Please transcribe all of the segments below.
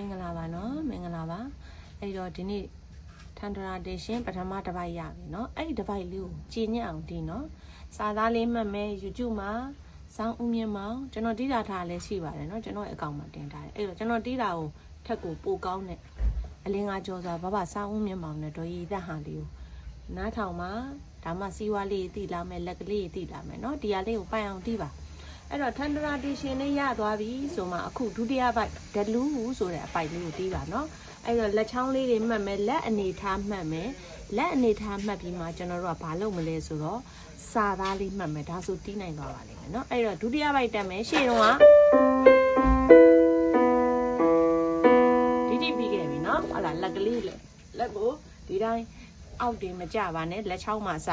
င်္ဂလာပါနော်မင်္ဂလာပါအဲ့တော့ဒီနေ့ထန်တရာတေရှင်ပထမတစ်ပိုက်ရပြီနော်အဲ့ဒီတစ်ပိုက်လေးကိုကြည်ညက်အောင်ဒီနော်စာသားလေးမှတ်မယ် YouTube မှာစောင်းဦးမြင့်မောင်ကျွန်တော်တိတာထားလည်းရှိပါတယ်နော်ကျွန်တော်ရဲ့အကောင့်မှာတင်ထားတယ်အဲ့တော့ကျွန်တော်တိတာကိုထက်ကိုပိုကောင်းတဲ့အလင်းငါကြောစွာဘဘစောင်းဦးမြင့်မောင်နဲ့တော့ရည်သက်ဟာလေးကိုနားထောင်မှာဒါမှစီးဝါးလေးတိလာမယ်လက်ကလေးတိလာမယ်နော်ဒီဟာလေးကိုပိုင်အောင်တိပါ အဲ့တော့ထန်တရာတီရှင်လေးရသွားပြီဆိုမှအခုဒုတိယပိုက်ဒလူးဆိုတဲ့အပိုက်လေးကိုတီးပါနော်အဲ့တော့လက်ချောင်းလေးတွေမှတ်မယ်လက်အနေထားမှတ်မယ်လက်အနေထားမှတ်ပြီးမှကျွန်တော်တို့ကဘာလုပ်မလဲဆိုတော့စာသားလေးမှတ်မယ်ဒါဆိုတီးနိုင်သွားပါလိမ့်မယ်နော်အဲ့တော့ဒုတိယပိုက်တက်မယ်ရှေ့တော့ကဒီတိပြီးခဲ့ပြီနော်ဟုတ်လားလက်ကလေးလက်လက်ကိုဒီတိုင်းအောက်တင်မကြပါနဲ့လက်ချောင်းမှာစ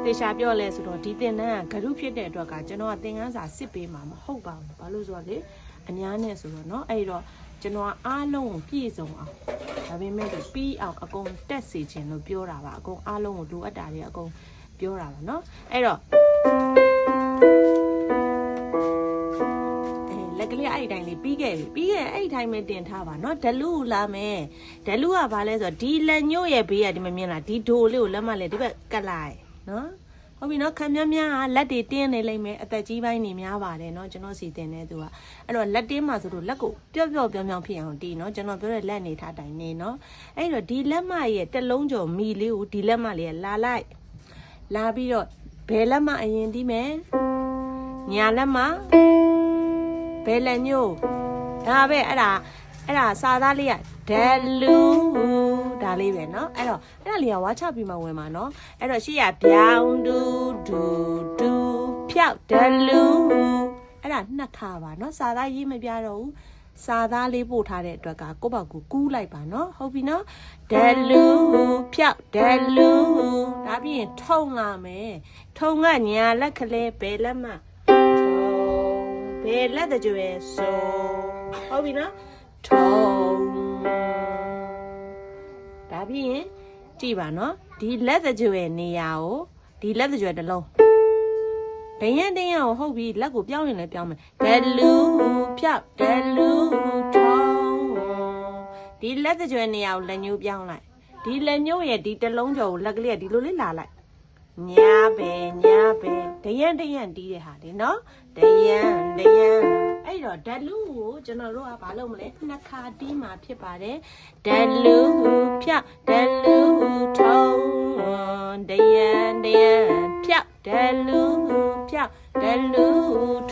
ဘာလို့တေချာပြောလဲဆိုတော့ဒီတင်တန်းကဂရုဖြစ်တဲ့အတွက်ကကျွန်တော်ကသင်ခန်းစာစစ်ပေးမှာမဟုတ်ပါဘူးဘာလို့ဆိုတော့လေအများနဲ့ဆိုတော့เนาะအဲ့တော့ကျွန်တော်ကအားလုံးကိုပြည့်စုံအောင်ဒါပေမဲ့လို့ပြီးအောင်အကုန်တက်စေခြင်းလို့ပြောတာပါအကုန်အားလုံးကိုလိုအပ်တာတွေအကုန်ပြောတာပါเนาะအဲ့တော့အဲလက်ကလေးအဲ့ဒီတိုင်းလေးပြီးခဲ့ပြီပြီးခဲ့အဲ့ဒီတိုင်းပဲတင်ထားပါเนาะဒလူလာမယ်ဒလူကဘာလဲဆိုတော့ဒီလက်ညို့ရဲ့ဘေးကဒီမမြင်လားဒီဒိုလေးကိုလက်မလဲဒီဘက်ကတ်လိုက် နော်ဟုတ်ပြီနော်ခံမြမြကလက်တွေတင်းနေလိမ့်မယ်အသက်ကြီးပိုင်းနေများပါတယ်နော်ကျွန်တော်စီတင်နေသူကအဲ့တော့လက်တင်းမှာဆိုတော့လက်ကိုပျော့ပျော့ပြောင်းပြောင်းဖြစ်အောင်တီးနော်ကျွန်တော်ပြောတဲ့လက်နေထားတိုင်းနေနော်အဲ့တော့ဒီလက်မရဲ့တစ်လုံးကျော်မီလေးကိုဒီလက်မလေးကလာလိုက်လာပြီးတော့ဘယ်လက်မအရင်တီးမယ်ညာလက်မဘယ်လက်ညို့ဒါပဲအဲ့ဒါအဲ့ဒါစာသားလေးကဒလူ ဒါလေးပဲเนาะအဲ့တော့အဲ့ဒါလေးကဝါချပြီးမှဝင်မှာเนาะအဲ့တော့ရှေ့ကပြောင်းဒူဒူဒူဖြောက်ဒလူအဲ့ဒါနှစ်ခါပါเนาะစာသားရေးမပြတော့ဘူးစာသားလေးပို့ထားတဲ့အတွက်ကကိုယ့်ဘောက်ကိုကူးလိုက်ပါเนาะဟုတ်ပြီเนาะဒလူဖြောက်ဒလူဒါပြီးရင်ထုံလာမယ်ထုံကညာလက်ကလေးဘယ်လက်မှထုံဘယ်လက်တကြွယ်ဆိုဟုတ်ပြီเนาะထုံ ဒါပြီးရင်ကြည့်ပါနော်ဒီလက်တကြွယ်နေရာကိုဒီလက်တကြွယ်တစ်လုံးဒရင်တင်းရကိုဟုတ်ပြီလက်ကိုပြောင်းရင်လည်းပြောင်းမယ်ဒလူဖြောက်ဒလူထုံးဒီလက်တကြွယ်နေရာကိုလက်ညှိုးပြောင်းလိုက်ဒီလက်ညှိုးရဲ့ဒီတစ်လုံးကျော်ကိုလက်ကလေးကဒီလိုလေးလာလိုက်ညာပဲညာပဲဒရင်ဒရင်တီးတဲ့ဟာလေနော်ဒရင်ဒရင် အဲ့တော့ဒလူကိုကျွန်တော်တို့ကဘာလုပ်မလဲနှစ်ခါတီးမှာဖြစ်ပါတယ်ဒလူဖြောက်ဒလူထုံးဒရင်ဒရင်ဖြောက်ဒလူဖြောက်ဒလူ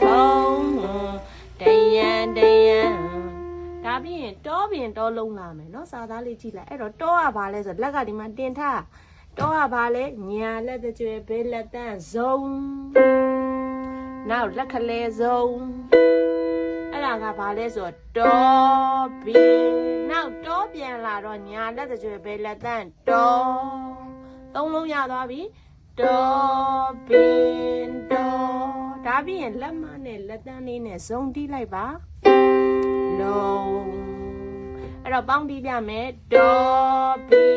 ထုံးဒရင်ဒရင်ဒါပြီးရင်တောပင်တောလုံးလာမယ်เนาะစာသားလေးကြည့်လိုက်အဲ့တော့တောကဘာလဲဆိုတော့လက်ကဒီမှာတင်ထားတောကဘာလဲညာလက်တကြွယ်ဘဲလက်တန်းဇုံနောက်လက်ခလဲဇုံ တာကဘာလဲဆိုတော့တော်ဘီနောက်တော်ပြန်လာတော့ညာလက်တကြွယ်ပဲလက်တန်းတော်သုံးလုံးရသွားပြီတော်ဘီတော်ဒါပြီးရင်လက်မနဲ့လက်တန်းလေးနဲ့ဇုံတီးလိုက်ပါလုံးအဲ့တော့ပေါင်းတီးပြမယ်တော်ဘီ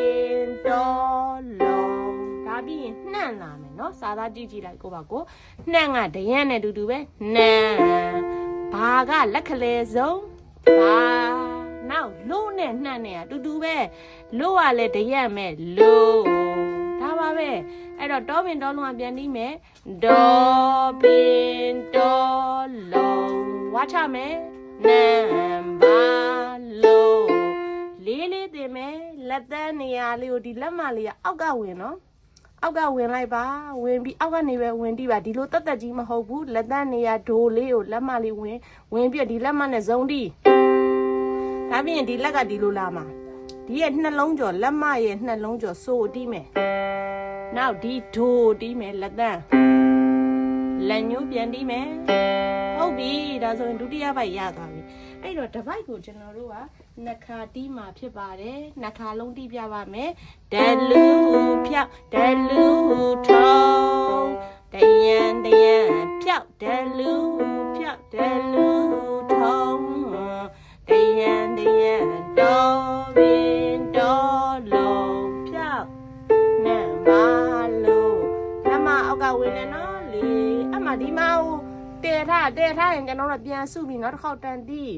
တော်လုံးဒါပြီးရင်နှံ့လာမယ်နော်စာသားကြည့်ကြည့်လိုက်ကိုပါကိုနှံ့ကဒရန့်နဲ့တူတူပဲနှံ့ ဘာကလက်ခလဲဆုံးဘာနောက်လို့နဲ့နှံ့နဲ့အတူတူပဲလို့ကလည်းဒရန့်မဲ့လို့ဒါပါပဲအဲ့တော့တောပင်တောလုံးကပြန်ပြီးမယ်ဒေါ်ပင်ဒေါ်လုံးဝါချမယ်နံပါလို့လေးလေးတင်မယ်လက်သန်းနေရာလေးကိုဒီလက်မလေးကအောက်ကဝင်နော် အောက်ကဝင်လိုက်ပါဝင်ပြီးအောက်ကနေပဲဝင်တိပါဒီလိုတက်တက်ကြီးမဟုတ်ဘူးလက်သန်းနေရာဒိုလေးကိုလက်မလေးဝင်ဝင်ပြီးတော့ဒီလက်မနဲ့ဇုံတီဒါပြင်ဒီလက်ကဒီလိုလာမှာဒီရဲ့နှလုံးကျော်လက်မရဲ့နှလုံးကျော်စိုးတီးမယ်နောက်ဒီဒိုတီးမယ်လက်သန်းလက်ညှိုးပြန်တီးမယ်ဟုတ်ပြီဒါဆိုရင်ဒုတိယပိုက်ရသွားပြီ အဲ့တော့တစ်ပိုက်ကိုကျွန်တော်တို့ကနှစ်ခါတီးမှာဖြစ်ပါတယ်နှစ်ခါလုံးတီးပြပါမယ်ဒလူဖြောက်ဒလူထုံးတယံတယံဖြောက်ဒလူဖြောက်ဒလူထုံးတယံတယံတော်ပင်တော်လုံးဖြောက်နံပါလို့အမအောက်ကဝင်နေနော်လေအမဒီမအောင်တဲထားတဲက်ထားရင်ကျွန်တော်တို့ပြန်စုပြီးနောက်တစ်ခေါက်တန်တီး